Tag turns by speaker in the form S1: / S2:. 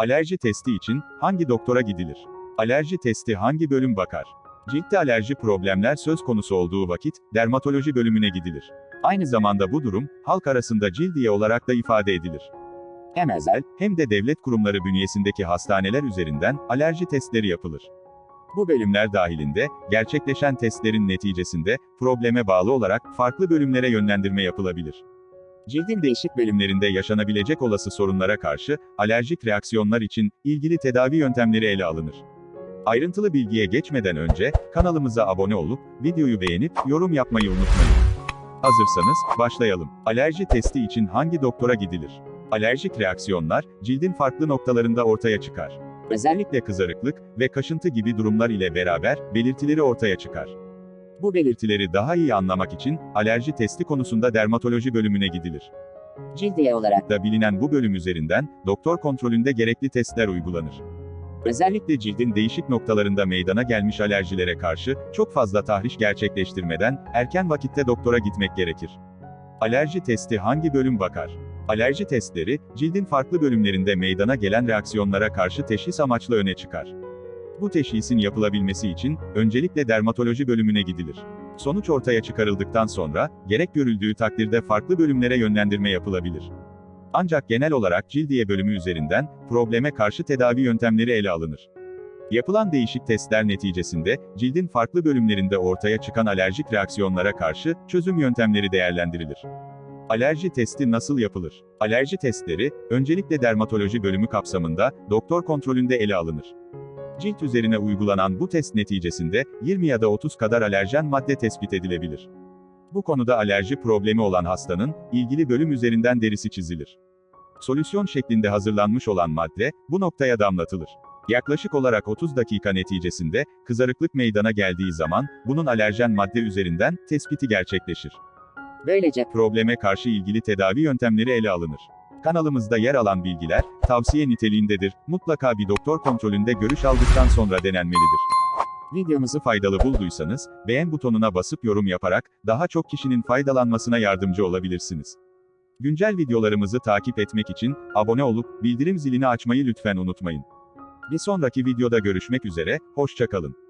S1: Alerji testi için hangi doktora gidilir? Alerji testi hangi bölüm bakar? Ciltte alerji problemler söz konusu olduğu vakit dermatoloji bölümüne gidilir. Aynı zamanda bu durum halk arasında cildiye olarak da ifade edilir. Hem özel hem de devlet kurumları bünyesindeki hastaneler üzerinden alerji testleri yapılır. Bu bölümler dahilinde gerçekleşen testlerin neticesinde probleme bağlı olarak farklı bölümlere yönlendirme yapılabilir. Cildin değişik bölümlerinde yaşanabilecek olası sorunlara karşı alerjik reaksiyonlar için ilgili tedavi yöntemleri ele alınır. Ayrıntılı bilgiye geçmeden önce kanalımıza abone olup videoyu beğenip yorum yapmayı unutmayın. Hazırsanız başlayalım. Alerji testi için hangi doktora gidilir? Alerjik reaksiyonlar cildin farklı noktalarında ortaya çıkar. Özellikle kızarıklık ve kaşıntı gibi durumlar ile beraber belirtileri ortaya çıkar. Bu belirtileri daha iyi anlamak için alerji testi konusunda dermatoloji bölümüne gidilir.
S2: Cildiye olarak
S1: Da bilinen bu bölüm üzerinden doktor kontrolünde gerekli testler uygulanır. Özellikle cildin değişik noktalarında meydana gelmiş alerjilere karşı çok fazla tahriş gerçekleştirmeden erken vakitte doktora gitmek gerekir. Alerji testi hangi bölüm bakar? Alerji testleri cildin farklı bölümlerinde meydana gelen reaksiyonlara karşı teşhis amaçlı öne çıkar. Bu teşhisin yapılabilmesi için öncelikle dermatoloji bölümüne gidilir. Sonuç ortaya çıkarıldıktan sonra gerek görüldüğü takdirde farklı bölümlere yönlendirme yapılabilir. Ancak genel olarak cildiye bölümü üzerinden probleme karşı tedavi yöntemleri ele alınır. Yapılan değişik testler neticesinde cildin farklı bölümlerinde ortaya çıkan alerjik reaksiyonlara karşı çözüm yöntemleri değerlendirilir. Alerji testi nasıl yapılır? Alerji testleri öncelikle dermatoloji bölümü kapsamında doktor kontrolünde ele alınır. Cilt üzerine uygulanan bu test neticesinde 20 ya da 30 kadar alerjen madde tespit edilebilir. Bu konuda alerji problemi olan hastanın ilgili bölüm üzerinden derisi çizilir. Solüsyon şeklinde hazırlanmış olan madde bu noktaya damlatılır. Yaklaşık olarak 30 dakika neticesinde kızarıklık meydana geldiği zaman bunun alerjen madde üzerinden tespiti gerçekleşir.
S2: böylece
S1: Probleme karşı ilgili tedavi yöntemleri ele alınır. Kanalımızda yer alan bilgiler tavsiye niteliğindedir. Mutlaka bir doktor kontrolünde görüş aldıktan sonra denenmelidir. Videomuzu faydalı bulduysanız, beğen butonuna basıp yorum yaparak, daha çok kişinin faydalanmasına yardımcı olabilirsiniz. Güncel videolarımızı takip etmek için, abone olup, bildirim zilini açmayı lütfen unutmayın. Bir sonraki videoda görüşmek üzere, hoşçakalın.